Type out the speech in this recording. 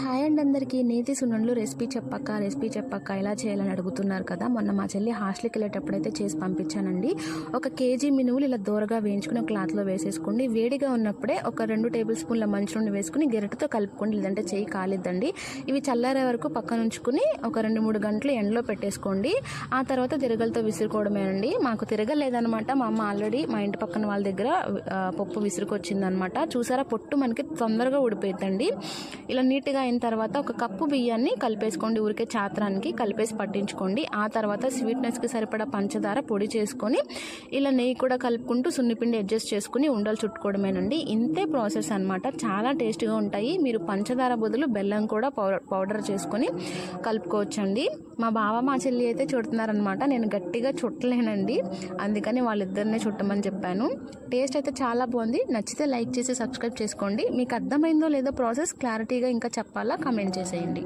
Hi and అందరికీ. నేతి సున్నుండ్లు recipe చెప్పక్క రెసిపీ చెప్పక్క ఎలా చేయాలని అడుగుతున్నారు కదా మొన్న మా చెల్లి హాస్టల్కి వెళ్ళేటప్పుడైతే చేసి పంపించానండి. ఒక కేజీ మినువులు ఇలా దూరగా వేయించుకుని క్లాత్లో వేసేసుకోండి. వేడిగా ఉన్నప్పుడే ఒక రెండు టేబుల్ స్పూన్ల మంచినూనె వేసుకుని గెరటితో కలుపుకోండి లేదంటే చేయి కాలిద్దండి. ఇవి చల్లారే వరకు పక్కన ఉంచుకుని ఒక రెండు మూడు గంటలు ఎండలో పెట్టేసుకోండి. ఆ తర్వాత తిరగలతో విసురుకోవడమేనండి. మాకు తిరగలేదనమాట మా అమ్మ ఆల్రెడీ మా ఇంటి పక్కన వాళ్ళ దగ్గర పప్పు విసురుకొచ్చిందనమాట చూసారా పొట్టు మనకి తొందరగా ఉడిపోయిద్దండి ఇలా నీట్గా అయిన తర్వాత ఒక కప్పు బియ్యాన్ని కలిపేసుకోండి. ఊరికే చాత్రానికి కలిపేసి పట్టించుకోండి. ఆ తర్వాత స్వీట్నెస్కి సరిపడా పంచదార పొడి చేసుకొని ఇలా నెయ్యి కూడా కలుపుకుంటూ సున్నిపిండి అడ్జస్ట్ చేసుకుని ఉండలు చుట్టుకోవడమేనండి. ఇంతే ప్రాసెస్ అన్నమాట. చాలా టేస్ట్గా ఉంటాయి. మీరు పంచదార బదులు బెల్లం కూడా పౌడర్ పౌడర్ చేసుకొని కలుపుకోవచ్చండి. మా బావ మా చెల్లి అయితే చుడుతున్నారనమాట నేను గట్టిగా చుట్టలేనండి. అందుకని వాళ్ళిద్దరినే చుట్టమని చెప్పాను. టేస్ట్ అయితే చాలా బాగుంది. నచ్చితే లైక్ చేసి సబ్స్క్రైబ్ చేసుకోండి. మీకు అర్థమైందో లేదో ప్రాసెస్ క్లారిటీగా ఇంకా చెప్పాలా? కమెంట్ చేసేయండి.